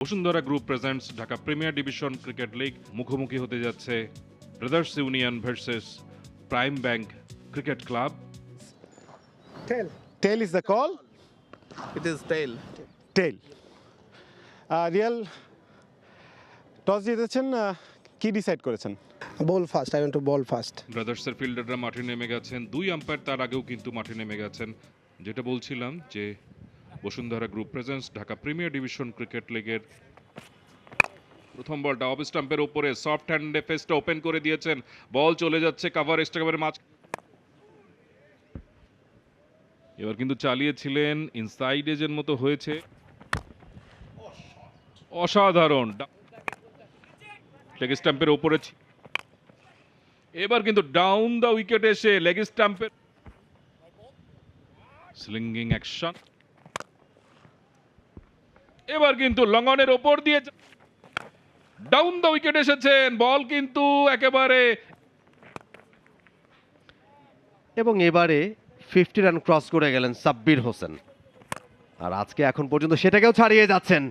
Bashundhara group presents Dhaka premier division cricket league মুখোমুখি হতে যাচ্ছে brothers union versus prime bank cricket club Tail. Tail is the call. It is tail. Tail. রিয়াল toss জিতেছেন কি decide করেছেন Bowl fast. I want to bowl fast. ব্রাদার্সের ফিল্ডাররা মাঠে নেমে গেছেন দুই আম্পায়ার তার আগেও কিন্তু মাঠে নেমে গেছেন যেটা বলছিলাম যে Bashundhara group presents, Dhaka premier division cricket লিগের প্রথম বলটা অফ স্টাম্পের উপরে সফট হ্যান্ডে ফেসটা ওপেন করে দিয়েছেন। বল চলে যাচ্ছে কাভার এস্টাকাভারের মাঝ এবার কিন্তু চালিয়েছিলেন ইনসাইড এজের মতো হয়েছে। অসাধারণ। লেগ স্টাম্পের ওপরে ছি- এবার কিন্তু ডাউন দ্য উইকেট এসে লেগ স্টাম্পের স্লিঙ্গিং অ্যাকশন এবার কিন্তু লঙ্গনের ওপর দিয়ে ডাউন দ্য উইকেট এসেছেন বল কিন্তু একেবারে এবং এবারে ফিফটি রান ক্রস করে গেলেন সাব্বির হোসেন। আর আজকে এখন পর্যন্ত সেটাকেও ছাড়িয়ে যাচ্ছেন।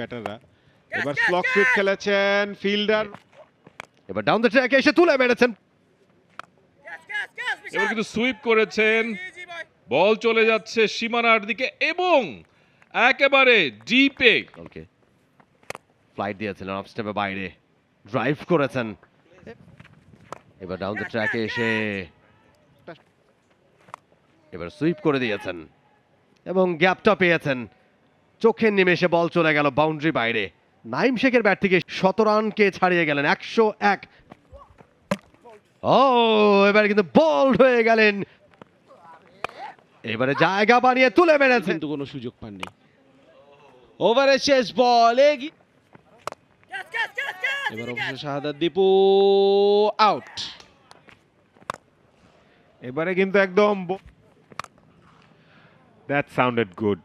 ব্যাটাররা এবার স্লক সুইপ খেলেছেন ফিল্ডার এবার ডাউন দ্য ট্র্যাকে এসে তুলে মেরেছেন। এবার কিন্তু সুইপ করেছেন। বল চলে যাচ্ছে সীমানার দিকে এবং একেবারে ডিপে ওকে ফ্লাইট দিয়েছিলেন অফ স্টেপে বাইরে। ড্রাইভ করেছেন। এবার ডাউন দ্য ট্র্যাকে এসে এবার সুইপ করে দিয়েছেন এবং গ্যাপটা পেয়েছেন। চোখের নিমেষে বল চলে গেল বাউন্ডারি বাইরে। নাইম শেখের ব্যাট থেকে শত রানকে ছাড়িয়ে গেলেন একশো এক। ও এবারে কিন্তু বোল্ড হয়ে গেলেন। এবারে জায়গা বানিয়ে তুলে মেরেছেন। কিন্তু কোনো সুযোগ পাননি। ওভারের শেষ বলে এবার অবশ্য শাহাদাত দীপু আউট এবারে কিন্তু একদম দ্যাট সাউন্ডেড গুড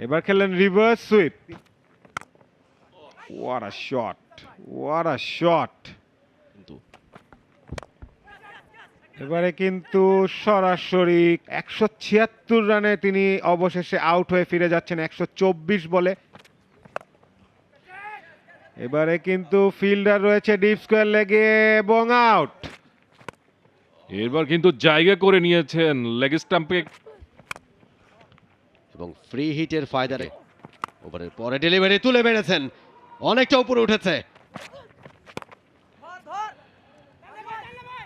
এবার খেললেন reverse sweep what a shot what a shot কিন্তু এবারে কিন্তু সরাসরি একশো ছিয়াত্তর রানে তিনি অবশেষে আউট হয়ে ফিরে যাচ্ছেন একশো চব্বিশ বলে। এবারে কিন্তু ফিল্ডার রয়েছে ডিপ স্কোয়ার লেগে এবং আউট। এবার কিন্তু জায়গা করে নিয়েছেন লেগ স্টাম্পে। এবং ফ্রি হিটের ফায়দারে ওভারের পরে ডেলিভারি তুলে মেরেছেন। অনেকটা উপরে উঠেছে।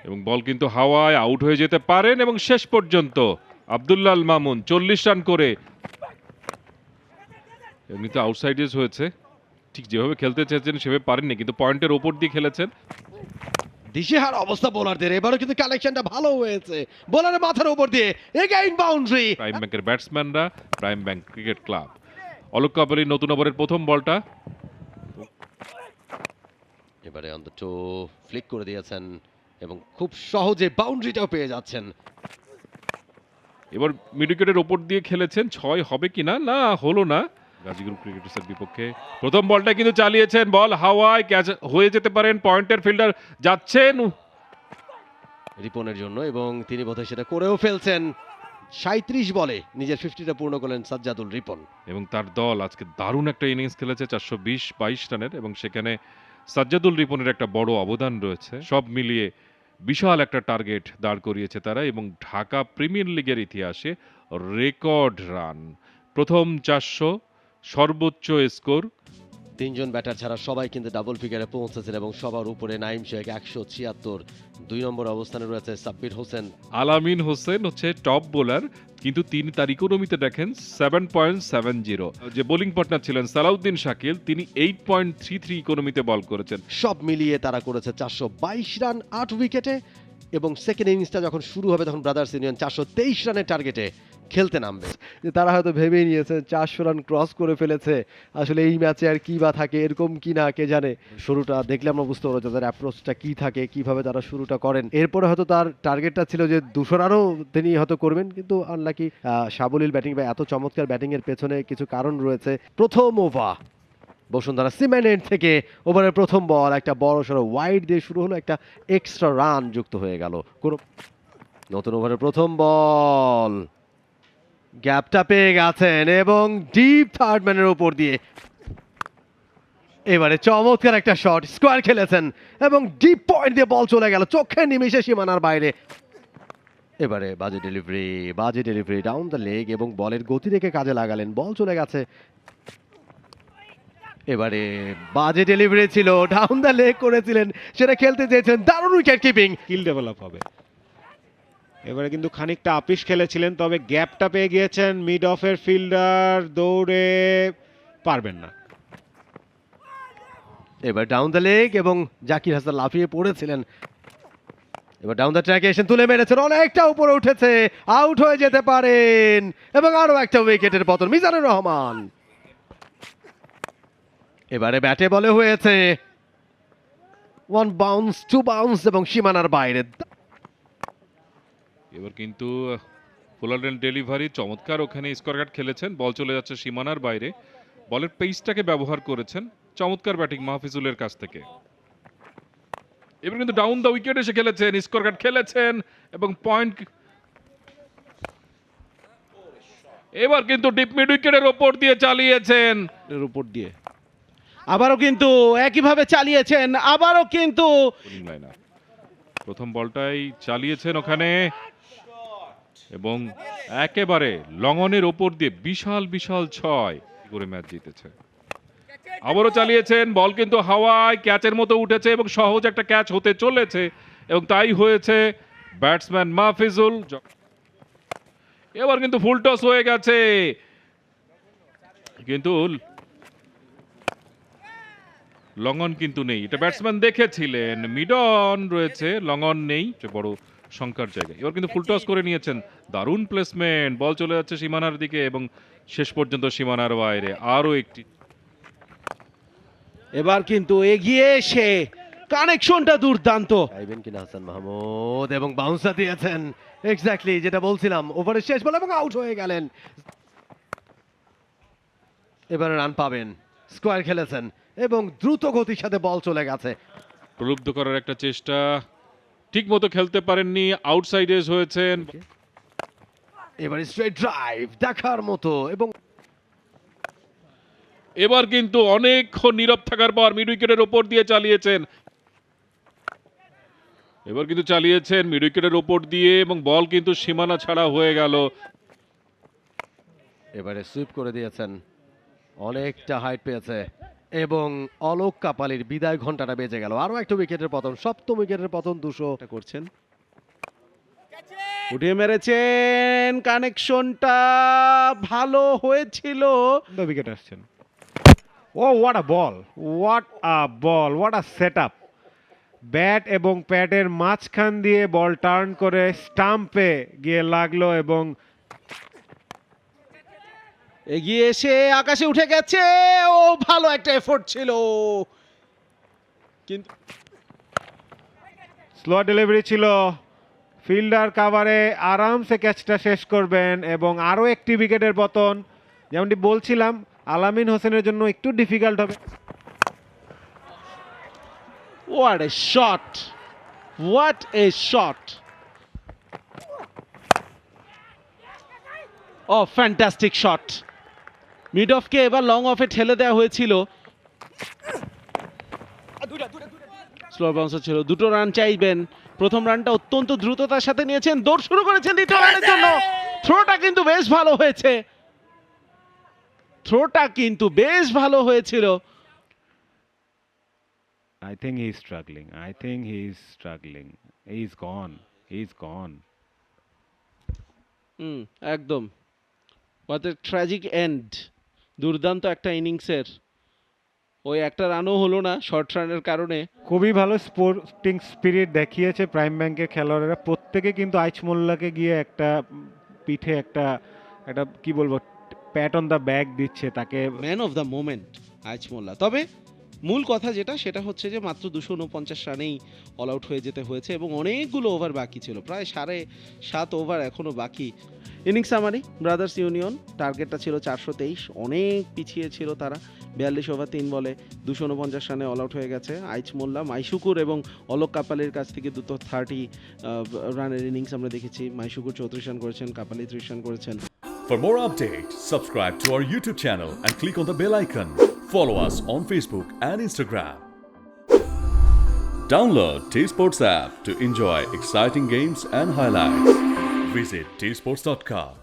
এবং বল কিন্তু হাওয়ায় আউট হয়ে যেতে পারেন এবং শেষ পর্যন্ত আব্দুল্লাল মামুন চল্লিশ রান করে এমনিতে আউটসাইডেজ হয়েছে। ঠিক যেভাবে খেলতে চেয়েছেন সেভাবে পারেননি কিন্তু পয়েন্টের ওপর দিয়ে খেলেছেন। দিশেহার অবস্থা বোলারদের। এবারও কিন্তু কালেকশনটা ভালো হয়েছে। বোলারের মাথার উপর দিয়ে এগেইন বাউন্ডারি প্রাইম ব্যাংকের ব্যাটসম্যানরা prime bank cricket club Alok Kapali নতুন ওভারের প্রথম বলটা। এবারে অন্তত ফ্লিক করে দিয়েছেন এবং খুব সহজে বাউন্ডারিটাও পেয়ে যাচ্ছেন। এবার মিড উইকেটের ওপর দিয়ে খেলেছেন ছয় হবে কিনা না? হলো না। গাজীগুরু ক্রিকেটার্সের বিপক্ষে প্রথম বলটা কিন্তু চালিয়েছেন বল হাওয়ায় ক্যাচ হয়ে যেতে পারেন পয়েন্টের ফিল্ডার যাচ্ছেন। রিপনের জন্য এবং তিনি বোধহয় সেটা করেও ফেলছেন। সাঁত্রিশ বলে নিজের ফিফটিটা পূর্ণ করলেন সাজ্জাদুল রিপন। এবং তার দল আজকে দারুণ একটা ইনিংস খেলেছে চারশো বিশ বাইশ রানের এবং সেখানে সাজ্জাদুল রিপনের একটা বড় অবদান রয়েছে। সব মিলিয়ে বিশাল একটা টার্গেট দাঁড় করিয়েছে তারা এবং ঢাকা প্রিমিয়ার লিগের ইতিহাসে রেকর্ড রান। প্রথম চারশো, সর্বোচ্চ স্কোর তিনজন ব্যাটার ছাড়া সবাই কিন্তু ডাবল ফিগারে পৌঁছেছেন এবং সবার উপরে নাইম শেখ একশো ছিয়াত্তর। দুই নম্বর অবস্থানে রয়েছে সাব্বির হোসেন। আলামিন হোসেন হচ্ছে টপ বোলার কিন্তু তিনি তার ইকোনমিতে দেখেন সেভেন পয়েন্ট সেভেন জিরো যে বোলিং পার্টনার ছিলেন সালাউদ্দিন শাকিল তিনি এইট পয়েন্ট থ্রি থ্রি ইকোনমিতে বল করেছেন। সব মিলিয়ে তারা করেছে চারশো বাইশ রান আট উইকেটে এবং সেকেন্ড ইনিংসটা যখন শুরু হবে তখন ব্রাদার্স ইউনিয়ন চারশো তেইশ রানের টার্গেটে খেলতে নামবে। যে তারা হয়তো ভেবেই নিয়েছে, চারশো রান ক্রস করে ফেলেছে। আসলে এই ম্যাচে আর কি বা থাকে, এরকম কি না, কে জানে? শুরুটা দেখলে আমরা বুঝতে পারব তাদের অ্যাপ্রোচটা কি থাকে, কীভাবে তারা শুরুটা করেন। এরপরে হয়তো তার টার্গেটটা ছিল যে দুশো রানও তিনি হয়তো করবেন, কিন্তু আনলাকি সাবলীল ব্যাটিং বা এত চমৎকার ব্যাটিং এর পেছনে কিছু কারণ রয়েছে। প্রথম ওভার বসুন্ধরা সিমেন্ট থেকে ওভারের প্রথম বল একটা বড় সড়ো ওয়াইড দিয়ে শুরু হলো, একটা এক্সট্রা রান যুক্ত হয়ে গেল। কোনো নতুন ওভারের প্রথম বল গ্যাপটা পেয়ে গেছেন এবং ডিপ থার্ড ম্যানের উপর দিয়ে এবারে চমৎকার একটা শট স্কোয়ার খেলেছেন এবং ডিপ পয়েন্ট দিয়ে বল চলে গেল, চোখের নিমিশে সীমানার বাইরে। এবারে বাজে ডেলিভারি বাজে ডেলিভারি ডাউন দ্য লেগ এবং বলের গতি রেখে কাজে লাগালেন বল চলে গেছে। এবারে বাজে ডেলিভারি ছিল ডাউন দ্য লেগ করেছিলেন, সেটা খেলতে চেয়েছিলেন, দারুণ উইকেট কিপিং স্কিল ডেভেলপ হবে। এবারে কিন্তু খানিকটা আপিস খেলেছিলেন, তবে গ্যাপটা পেয়ে গিয়েছেন মিড অফের ফিল্ডার দৌড়ে পারবেন না। এবার ডাউন দ্য লেগ এবং জাকির হাসান লাফিয়ে পড়েছিলেন। এবার ডাউন দ্য ট্র্যাকে এসে তুলে মেরেছেন, অনেকটা উপরে উঠেছে আউট হয়ে যেতে পারেন এবং আরও একটা উইকেটের পতন, মিজানুর রহমান। এবারে ব্যাটে বলে হয়েছে ওয়ান বাউন্স টু বাউন্স এবং সীমানার বাইরে। এবার কিন্তু ফুলারেন ডেলিভারি চমৎকার ওখানে স্কোয়ার খেলেছেন বল চলে যাচ্ছে সীমানার বাইরে। বলের পেসটাকে ব্যবহার করেছেন চমৎকার ব্যাটিং মাহফিজুলের কাছ থেকে। এবার কিন্তু ডাউন দ্য উইকেট এসে খেলেছেন স্কোয়ার কাট খেলেছেন এবং পয়েন্ট এবার কিন্তু ডিপ মিড উইকেটের ওপর দিয়ে চালিয়েছেন। এর উপর দিয়ে। আবারও কিন্তু একইভাবে চালিয়েছেন আবারও কিন্তু প্রথম বলটাই চালিয়েছেন ওখানে। এবং একেবারে লঙ্গনের ওপর দিয়ে বিশাল বিশাল ছয় করে ম্যাচ জিতেছে। আবারও চালিয়েছেন, বল কিন্তু হাওয়ায় ক্যাচের মতো উঠেছে এবং সহজ একটা ক্যাচ হতে চলেছে এবং তাই হয়েছে ব্যাটসম্যান মাহফিজুল এবার কিন্তু ফুল টস হয়ে গেছে। কিন্তু লঙ্গন কিন্তু নেই। এটা ব্যাটসম্যান দেখেছিলেন, মিডন রয়েছে লঙ্গন নেই বড় শঙ্কার জায়গায়। এবার কিন্তু ফুল টস করে নিয়েছেন। দারুণ প্লেসমেন্ট বল চলে যাচ্ছে সীমানার দিকে এবং শেষ পর্যন্ত সীমানার বাইরে আরও একটি। এবার কিন্তু এগিয়ে এসে কানেকশনটা দুর্দান্ত। চাইবেন কিনা হাসান মাহমুদ? এবং বাউন্সার দিয়েছেন। এক্স্যাক্টলি যেটা বলছিলাম ওভারের শেষ বল এবং আউট হয়ে গেলেন। এবারে রান পাবেন। স্কোয়ার খেলেছেন এবং দ্রুত গতির সাথে বল চলে গেছে। প্রলুব্ধ করার একটা চেষ্টা। ঠিক মতো খেলতে পারেননি আউটসাইড এজ হয়েছেন। এবারে স্ট্রেট ড্রাইভ দেখার মতো এবং এবার কিন্তু অনেকক্ষণ নীরব থাকার পর মিড উইকেটের ওপর দিয়ে চালিয়েছেন। এবার কিন্তু চালিয়েছেন মিড উইকেটের ওপর দিয়ে এবং বল কিন্তু সীমানা ছাড়া হয়ে গেল। এবারে সুইপ করে দিয়েছেন। অনেকটা হাইট পেয়েছে। এবং অলোক কাপালির বিদায় ঘন্টাটা বেজে গেল। আরও একটা উইকেটের পতন সপ্তম উইকেটের পতন দুশো করছেন। উঠিয়ে মেরেছেন কানেকশনটা ভালো হয়েছিল। উইকেট আসছেন। ও what a ball what a ball what a set up bat এবং প্যাডের মাঝখান দিয়ে বল টার্ন করে স্টাম্পে গিয়ে লাগল এবং এগিয়ে এসে আকাশে উঠে গেছে। ও ভালো একটা এফোর্ট ছিল। কিন্তু স্লো ডেলিভারি ছিল। ফিল্ডার কাভারে আরামসে ক্যাচটা শেষ করবেন এবং আরও একটি উইকেটের পতন। যেমনটি বলছিলাম আলামিন হোসেনের জন্য একটু ডিফিকাল্ট হবে। What a shot what a shot oh fantastic shot mid অফকে এবার লং অফে ঠেলে দেওয়া হয়েছিল। স্লো বাউন্সার ছিল দুটো রান চাইবেন। প্রথম রানটা অত্যন্ত দ্রুততার সাথে নিয়েছেন। দৌড় শুরু করেছেন দ্বিতীয় রানের জন্য। থ্রোটা কিন্তু বেশ ভালো হয়েছে। থ্রোটা কিন্তু বেশ ভালো হয়েছিল। I think he's struggling. I think he's struggling. He's gone. He's gone. Hmm একদম। হোয়াট এ ট্র্যাজিক এন্ড দুর্দান্ত একটা ইনিংসের। ওই একটা রানও হলো না শর্ট রানের কারণে। খুবই ভালো স্পোর্টিং স্পিরিট দেখিয়েছে প্রাইম ব্যাংকের খেলোয়াড়েরা। প্রত্যেকে কিন্তু আইচ মোল্লাকে গিয়ে একটা পিঠে একটা একটা কি বলব প্যাট অন দ্য ব্যাগ দিচ্ছে তাকে। ম্যান অফ দ্য মোমেন্ট আজ মোল্লা তবে মূল কথা যেটা সেটা হচ্ছে যে মাত্র দুশো উনপঞ্চাশ রানেই অল আউট হয়ে যেতে হয়েছে এবং অনেকগুলো ওভার বাকি ছিল। প্রায় সাড়ে সাত ওভার এখনও বাকি। ইনিংস সামারি ব্রাদার্স ইউনিয়ন টার্গেটটা ছিল চারশো তেইশ অনেক পিছিয়ে ছিল তারা বিয়াল্লিশ ওভার তিন বলে দুশো উনপঞ্চাশ রানে অল আউট হয়ে গেছে আইচ মোল্লা মাইশুকুর এবং অলোক কাপালের কাছ থেকে দুটো থার্টি রানের ইনিংস আমরা দেখেছি মাইশুকুর চৌত্রিশ রান করেছেন কাপালি ত্রিশ রান করেছেন For more updates, subscribe to our YouTube channel and click on the bell icon. Follow us on Facebook and Instagram. Download T Sports app to enjoy exciting games and highlights. Visit tsports.com.